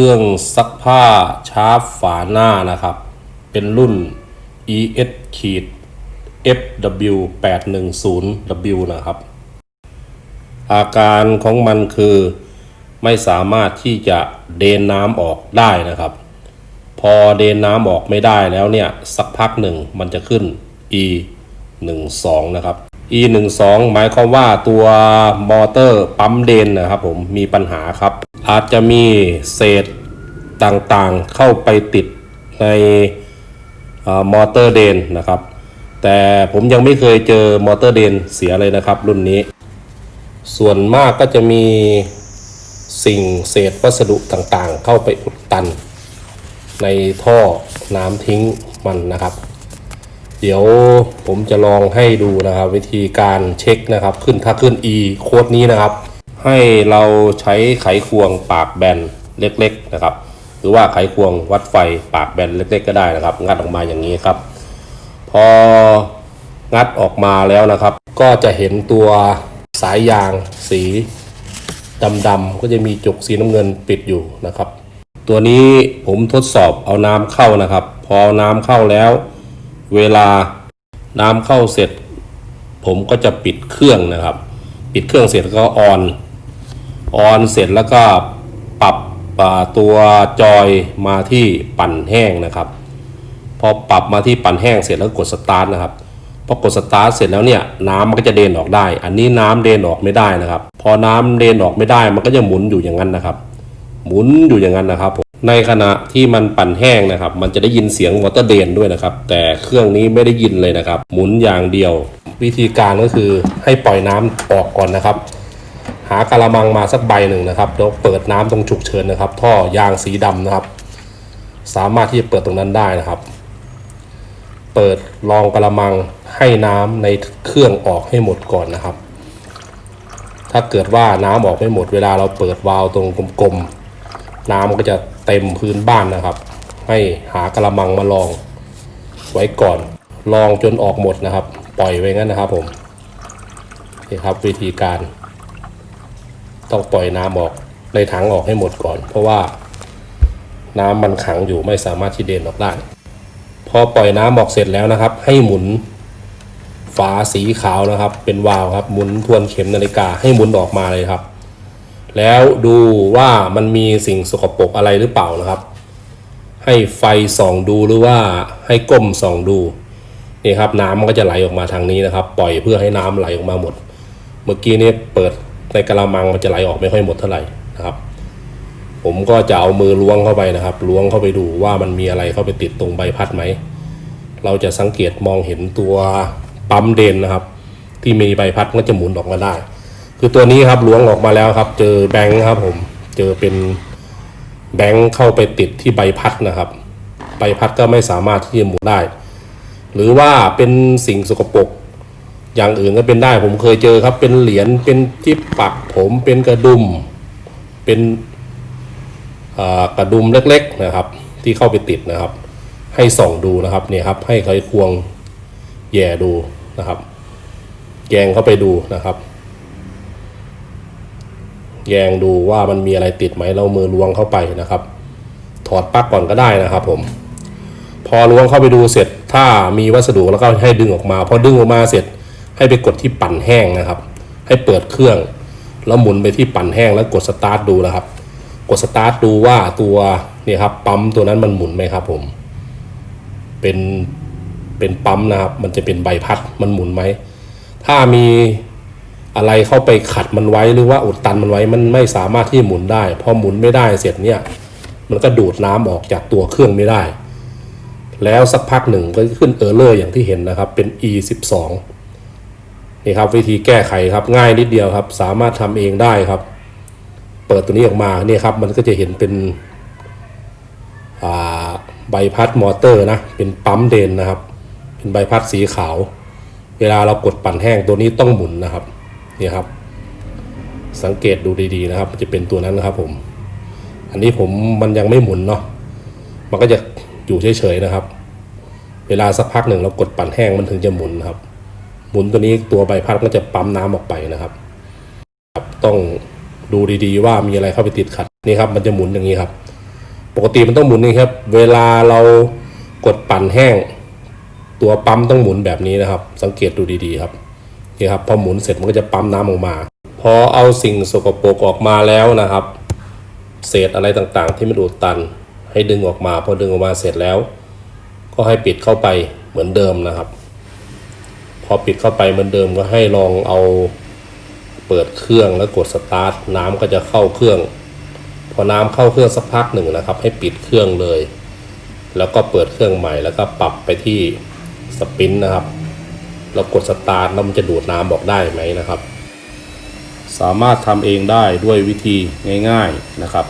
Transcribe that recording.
เครื่องซักผ้าชาร์ปฝาหน้านะครับ เป็นรุ่น ES ขีด FW 810 W นะครับ อาการของมันคือไม่สามารถที่จะเดนน้ำออกได้นะครับ พอเดนน้ำออกไม่ได้แล้วเนี่ย สักพักหนึ่งมันจะขึ้น E 1 2 นะครับ E 1 2หมายความว่าตัวมอเตอร์ปั๊มเดนนะครับผมมีปัญหาครับ อาจจะมีเศษต่างๆเข้าไปติดในอมอเตอร์เดนนะครับ แต่ผมยังไม่เคยเจอมอเตอร์เดนเสียเลยนะครับ รุ่นนี้ ส่วนมากก็จะมีสิ่งเศษวัสดุต่างๆ เข้าไปอุดตัน ในท่อน้ำทิ้งมันนะครับ เดี๋ยวผมจะลองให้ดูนะครับ วิธีการเช็คนะครับ ขึ้นถ้าขึ้น e โค้ดนี้นะครับ ให้เราใช้ไขควงปากแบนเล็กๆนะครับ หรือว่าไขควงวัดไฟปากแบนเล็ก ๆ ก็ได้นะครับ งัดออกมาอย่างนี้ครับ พองัดออกมาแล้วนะครับ ก็จะเห็นตัวสายยางสีดำๆก็จะมีจุกสีน้ำเงินปิดอยู่นะครับ ตัวนี้ผมทดสอบเอาน้ำเข้านะครับ พอเอาน้ำเข้าแล้ว เวลาน้ำเข้าเสร็จ ผมก็จะปิดเครื่องนะครับ ปิดเครื่องเสร็จก็ออน ออนเสร็จแล้วก็ปรับตัวจอยมาที่ปั่นแห้งนะครับ พอปรับมาที่ปั่นแห้งเสร็จแล้วกดสตาร์ทนะครับพอกดสตาร์ทเสร็จแล้วเนี่ยน้ำมันก็จะเดนออกได้ อันนี้น้ำเดนออกไม่ได้นะครับ พอน้ำเดนออกไม่ได้มันก็จะหมุนอยู่อย่างนั้นนะครับ หมุนอยู่อย่างนั้นนะครับผม ในขณะที่มันปั่นแห้งนะครับ มันจะได้ยินเสียงวอเตอร์เดนด้วยนะครับ แต่เครื่องนี้ไม่ได้ยินเลยนะครับ หมุนอย่างเดียว วิธีการก็คือให้ปล่อยน้ำออกก่อนนะครับ หากระมังมาสักใบหนึ่งนะครับแล้วเปิดน้ำตรงฉุกเฉินนะครับ ท่อยางสีดำนะครับ สามารถที่จะเปิดตรงนั้นได้นะครับ เปิดรองกระมังให้น้ำในเครื่องออกให้หมดก่อนนะครับ ถ้าเกิดว่าน้ำออกไม่หมดเวลาเราเปิดวาล์วตรงกลมๆน้ำก็จะ เต็มพื้นบ้านนะครับ ให้หากระมังมาลอง ไว้ก่อน ลองจนออกหมดนะครับ ปล่อยไว้งั้นนะครับผมนี่ครับวิธีการ ต้องปล่อยน้ำออกในถังออกให้หมดก่อน เพราะว่าน้ำมันขังอยู่ไม่สามารถที่เดินออกได้ พอปล่อยน้ำออกเสร็จแล้วนะครับ ให้หมุนฝาสีขาวนะครับ เป็นวาล์วครับหมุนทวนเข็มนาฬิกาให้หมุนออกมาเลยครับ แล้วดูว่ามันมีสิ่งสกปรกอะไรหรือเปล่านะครับ ให้ไฟส่องดูหรือว่าให้ก้มส่องดูนี่ครับน้ำมันก็จะไหลออกมาทางนี้นะครับ ปล่อยเพื่อให้น้ำไหลออกมาหมด เมื่อกี้นี้เปิดในกระมังมันจะไหลออกไม่ค่อยหมดเท่าไหร่นะครับ ผมก็จะเอามือล้วงเข้าไปนะครับ ล้วงเข้าไปดูว่ามันมีอะไรเข้าไปติดตรงใบพัดไหม เราจะสังเกตมองเห็นตัวปั๊มเดนนะครับ ที่มีใบพัดก็จะหมุนออกมาได้ คือตัวนี้ครับล้วงออกมาแล้วครับ เจอแบงค์ครับผมเจอเป็นแบงค์เข้าไปติดที่ใบพัดนะครับ ใบพัดก็ไม่สามารถที่จะหมุนได้ หรือว่าเป็นสิ่งสกปรกอย่างอื่นก็เป็นได้ผมเคยเจอครับ เป็นเหรียญเป็นที่ปักผมเป็นกระดุม เป็นกระดุมเล็กๆนะครับ ที่เข้าไปติดนะครับ ให้ส่องดูนะครับเนี่ยครับ ให้ไขควงแย่ดูนะครับแยงเข้าไปดูนะครับ แยงดูว่ามันมีอะไรติดไหมเรามือล้วงเข้าไปนะครับ ถอดปลั๊กก่อนก็ได้นะครับ ผม พอล้วงเข้าไปดูเสร็จ ถ้ามีวัสดุแล้วก็ให้ดึงออกมาพอดึงออกมาเสร็จ ให้ไปกดที่ปั่นแห้งนะครับ ให้เปิดเครื่อง แล้วหมุนไปที่ปั่นแห้งแล้วกดสตาร์ทดูนะครับ กดสตาร์ทดูว่าตัวเนี่ยครับปั๊มตัวนั้นมันหมุนไหมครับ ผม เป็นเป็นปั๊มนะครับ มันจะเป็นใบพัดมันหมุนไหม ถ้ามี อะไรเข้าไปขัดมันไว้หรือว่าอุดตันมันไว้มันไม่สามารถที่หมุนได้ พอหมุนไม่ได้เสร็จเนี่ย มันก็ดูดน้ำออกจากตัวเครื่องไม่ได้ แล้วสักพักหนึ่งก็ขึ้นเออร์เลอร์อย่างที่เห็นนะครับเป็น e 1 2นี่ครับวิธีแก้ไขครับง่ายนิดเดียวครับ สามารถทำเองได้ครับ เปิดตัวนี้ออกมาเนี่ยครับมันก็จะเห็นเป็นใบพัดมอเตอร์นะเป็นปั๊มเดนนะครับ เป็นใบพัดสีขาว เวลาเรากดปั่นแห้งตัวนี้ต้องหมุนนะครับ นี่ครับ สังเกตดูดีๆนะครับจะเป็นตัวนั้นนะครับ ผม อันนี้ผมมันยังไม่หมุนเนาะมันก็จะอยู่เฉยๆนะครับ เวลาสักพักหนึ่งเรากดปั่นแห้งมันถึงจะหมุนครับ หมุนตัวนี้ตัวใบพัดก็จะปั๊มน้ำออกไปนะครับ ต้องดูดีๆว่ามีอะไรเข้าไปติดขัดนี่ครับ มันจะหมุนอย่างนี้ครับ ปกติมันต้องหมุนนี่ครับ เวลาเรากดปั่นแห้ง ตัวปั๊มต้องหมุนแบบนี้นะครับ สังเกตดูดีๆครับ นี่ครับพอหมุนเสร็จมันก็จะปั๊มน้ำออกมา พอเอาสิ่งสกปรกออกมาแล้วนะครับ เศษอะไรต่างๆ ที่มันอุดตัน ให้ดึงออกมา พอดึงออกมาเสร็จแล้ว ก็ให้ปิดเข้าไปเหมือนเดิมนะครับ พอปิดเข้าไปเหมือนเดิมก็ให้ลองเอาเปิดเครื่องแล้วกดสตาร์ทน้ำก็จะเข้าเครื่อง พอน้ำเข้าเครื่องสักพักหนึ่งนะครับ ให้ปิดเครื่องเลย แล้วก็เปิดเครื่องใหม่แล้วก็ปรับไปที่สปรินท์นะครับ เรากดสตาร์ทแล้วมันจะดูดน้ำออกได้ไหมนะครับ สามารถทำเองได้ด้วยวิธีง่าย ๆนะครับ